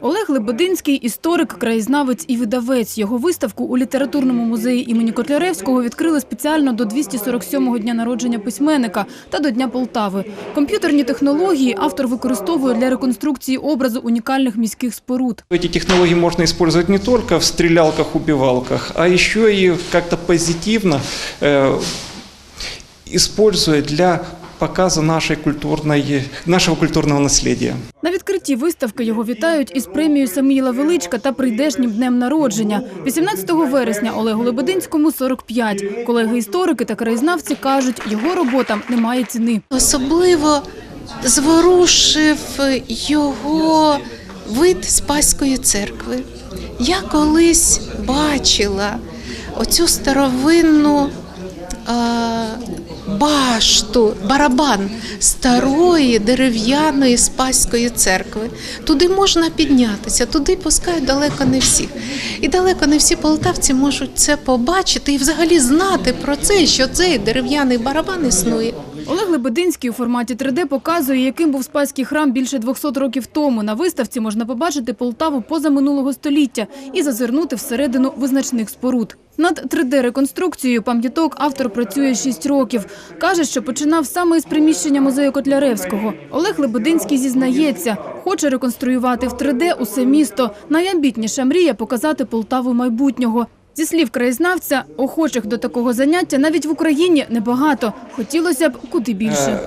Олег Лебединський – історик, краєзнавець і видавець. Його виставку у літературному музеї імені Котляревського відкрили спеціально до 247-го дня народження письменника та до Дня Полтави. Комп'ютерні технології автор використовує для реконструкції образу унікальних міських споруд. Эти технологии можно использовать не только в стрелялках-убивалках, а еще и как-то позитивно, э, для показа нашей культурной, нашего культурного наследия. На відкритті виставки його вітають із премією Саміїла Величка та прийдешнім днем народження. 18 вересня Олегу Лебединському 45. Колеги-історики та краєзнавці кажуть, його роботам немає ціни. Особливо зворушив його вид Спаської церкви. Я колись бачила оцю старовинну башту, барабан старої дерев'яної Спаської церкви. Туди можна піднятися, туди пускають далеко не всіх. І далеко не всі полтавці можуть це побачити і взагалі знати про це, що цей дерев'яний барабан існує. Олег Лебединський у форматі 3D показує, яким був Спаський храм більше 200 років тому. На виставці можна побачити Полтаву позаминулого століття і зазирнути всередину визначних споруд. Над 3D-реконструкцією пам'яток автор працює 6 років. Каже, що починав саме із приміщення музею Котляревського. Олег Лебединський зізнається, хоче реконструювати в 3D усе місто. Найамбітніша мрія – показати Полтаву майбутнього. Зі слів краєзнавця, охочих до такого заняття навіть в Україні небагато. Хотілося б куди більше.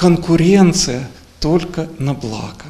Конкуренція тільки на благо.